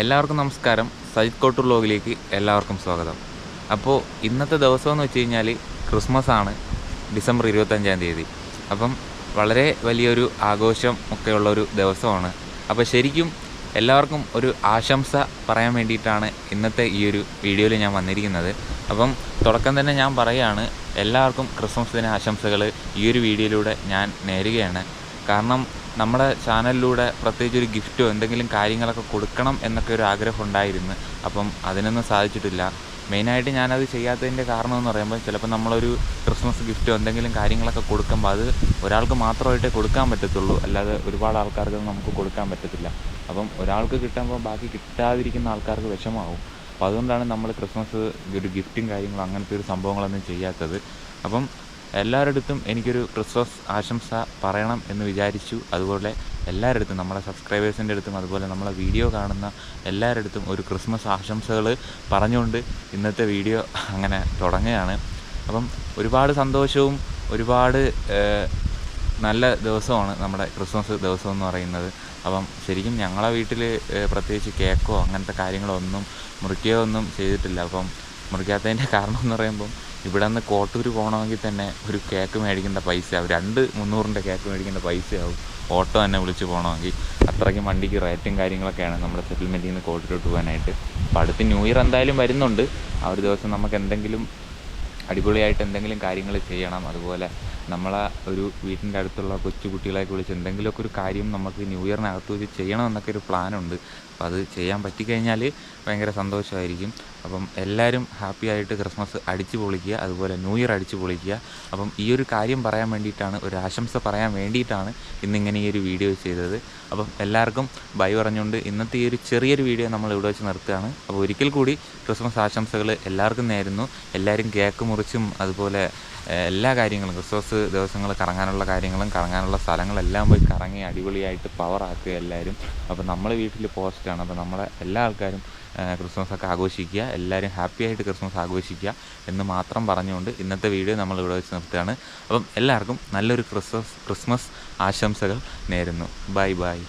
എല്ലാവർക്കും നമസ്കാരം. സജിത് കോട്ടൂർ ലോഗിലേക്ക് എല്ലാവർക്കും സ്വാഗതം. അപ്പോൾ ഇന്നത്തെ ദിവസം എന്ന് വെച്ച് കഴിഞ്ഞാൽ ക്രിസ്മസ് ആണ് ഡിസംബർ ഇരുപത്തഞ്ചാം തീയതി. അപ്പം വളരെ വലിയൊരു ആഘോഷം ഒക്കെ ഉള്ളൊരു ദിവസമാണ്. അപ്പോൾ ശരിക്കും എല്ലാവർക്കും ഒരു ആശംസ പറയാൻ വേണ്ടിയിട്ടാണ് ഇന്നത്തെ ഈ ഒരു വീഡിയോയിൽ ഞാൻ വന്നിരിക്കുന്നത്. അപ്പം തുടക്കം തന്നെ ഞാൻ പറയുകയാണ് എല്ലാവർക്കും ക്രിസ്മസ് ദിന ആശംസകൾ ഈ ഒരു വീഡിയോയിലൂടെ ഞാൻ നേരുകയാണ്. കാരണം നമ്മുടെ ചാനലിലൂടെ പ്രത്യേകിച്ച് ഒരു ഗിഫ്റ്റോ എന്തെങ്കിലും കാര്യങ്ങളൊക്കെ കൊടുക്കണം എന്നൊക്കെ ഒരു ആഗ്രഹം ഉണ്ടായിരുന്നു അപ്പം അതിനൊന്നും സാധിച്ചിട്ടില്ല. മെയിനായിട്ട് ഞാനത് ചെയ്യാത്തതിന്റെ കാരണം എന്ന് പറയുമ്പോൾ ചിലപ്പോൾ നമ്മളൊരു ക്രിസ്മസ് ഗിഫ്റ്റോ എന്തെങ്കിലും കാര്യങ്ങളൊക്കെ കൊടുക്കുമ്പോൾ അത് ഒരാൾക്ക് മാത്രമായിട്ടേ കൊടുക്കാൻ പറ്റത്തുള്ളൂ. അല്ലാതെ ഒരുപാട് ആൾക്കാർക്ക് നമുക്ക് കൊടുക്കാൻ പറ്റത്തില്ല. അപ്പം ഒരാൾക്ക് കിട്ടുമ്പോൾ ബാക്കി കിട്ടാതിരിക്കുന്ന ആൾക്കാർക്ക് വിഷമാവും. അപ്പോൾ അതുകൊണ്ടാണ് നമ്മൾ ക്രിസ്മസ് ഒരു ഗിഫ്റ്റും കാര്യങ്ങളും അങ്ങനത്തെ ഒരു സംഭവങ്ങളൊന്നും ചെയ്യാത്തത്. അപ്പം എല്ലാവരുടെ അടുത്തും എനിക്കൊരു ക്രിസ്മസ് ആശംസ പറയണം എന്ന് വിചാരിച്ചു. അതുപോലെ എല്ലാവരുടെ അടുത്തും നമ്മളെ സബ്സ്ക്രൈബേഴ്സിന്റെ അടുത്തും അതുപോലെ നമ്മളെ വീഡിയോ കാണുന്ന എല്ലാവരുടെ അടുത്തും ഒരു ക്രിസ്മസ് ആശംസകൾ പറഞ്ഞുകൊണ്ട് ഇന്നത്തെ വീഡിയോ അങ്ങനെ തുടങ്ങുകയാണ്. അപ്പം ഒരുപാട് സന്തോഷവും ഒരുപാട് നല്ല ദിവസമാണ് നമ്മുടെ ക്രിസ്മസ് ദിവസം എന്ന് പറയുന്നത്. അപ്പം ശരിക്കും ഞങ്ങളെ വീട്ടിൽ പ്രത്യേകിച്ച് കേക്കോ അങ്ങനത്തെ കാര്യങ്ങളോ ഒന്നും മുറിക്കുകയോ ഒന്നും ചെയ്തിട്ടില്ല. അപ്പം മുറിക്കാത്തതിന്റെ കാരണം എന്ന് പറയുമ്പം ഇവിടെ നിന്ന് കോട്ടൂർ പോകണമെങ്കിൽ തന്നെ ഒരു കേക്ക് മേടിക്കേണ്ട പൈസയാവും. രണ്ട് മുന്നൂറിന്റെ കേക്ക് മേടിക്കേണ്ട പൈസയാവും. ഓട്ടോ തന്നെ വിളിച്ച് പോകണമെങ്കിൽ. അത്രയ്ക്കും വണ്ടിക്ക് റേറ്റും കാര്യങ്ങളൊക്കെയാണ് നമ്മുടെ സെറ്റിൽമെന്റിൽ നിന്ന് കോട്ടൂരോട്ട് പോകാനായിട്ട്. അപ്പോൾ അടുത്ത് ന്യൂ ഇയർ എന്തായാലും വരുന്നുണ്ട്. ആ ഒരു ദിവസം നമുക്ക് എന്തെങ്കിലും അടിപൊളിയായിട്ട് എന്തെങ്കിലും കാര്യങ്ങൾ ചെയ്യണം. അതുപോലെ നമ്മളെ ഒരു വീട്ടിന്റെ അടുത്തുള്ള കൊച്ചു കുട്ടികളെയൊക്കെ വിളിച്ച് എന്തെങ്കിലുമൊക്കെ ഒരു കാര്യം നമുക്ക് ന്യൂ ഇയറിനകത്ത് വെച്ച് ചെയ്യണം എന്നൊക്കെ ഒരു പ്ലാനുണ്ട്. അപ്പോൾ അത് ചെയ്യാൻ പറ്റിക്കഴിഞ്ഞാൽ ഭയങ്കര സന്തോഷമായിരിക്കും. അപ്പം എല്ലാവരും ഹാപ്പി ആയിട്ട് ക്രിസ്മസ് അടിച്ചു പൊളിക്കുക അതുപോലെ ന്യൂ ഇയർ അടിച്ചു പൊളിക്കുക. അപ്പം ഈ ഒരു കാര്യം പറയാൻ വേണ്ടിയിട്ടാണ് ഒരു ആശംസ പറയാൻ വേണ്ടിയിട്ടാണ് ഇന്നിങ്ങനെ ഈ ഒരു വീഡിയോ ചെയ്തത്. അപ്പം എല്ലാവർക്കും ബൈ പറഞ്ഞുകൊണ്ട് ഇന്നത്തെ ഈ ഒരു ചെറിയൊരു വീഡിയോ നമ്മൾ ഇവിടെ വെച്ച് നിർത്തുകയാണ്. അപ്പോൾ ഒരിക്കൽ കൂടി ക്രിസ്മസ് ആശംസകൾ എല്ലാവർക്കും നേരുന്നു. എല്ലാവരും കേക്ക് മുറിച്ചും അതുപോലെ എല്ലാ കാര്യങ്ങളും ക്രിസ്മസ് ദിവസങ്ങൾ കറങ്ങാനുള്ള കാര്യങ്ങളും കറങ്ങാനുള്ള സ്ഥലങ്ങളെല്ലാം പോയി കറങ്ങി അടിപൊളിയായിട്ട് പവറാക്കുക എല്ലാവരും. അപ്പോൾ നമ്മൾ വീട്ടിൽ പോസ്റ്റാണ് അപ്പോൾ നമ്മളെ എല്ലാ ആൾക്കാരും ക്രിസ്മസ് ഒക്കെ ആഘോഷിക്കുക. എല്ലാവരും ഹാപ്പി ആയിട്ട് ക്രിസ്മസ് ആഘോഷിക്കുക എന്ന് മാത്രം പറഞ്ഞുകൊണ്ട് ഇന്നത്തെ വീഡിയോ നമ്മൾ ഇവിടെ വെച്ച് നിർത്തുകയാണ്. അപ്പം എല്ലാവർക്കും നല്ലൊരു ക്രിസ്മസ് ക്രിസ്മസ് ആശംസകൾ നേരുന്നു. Bye bye.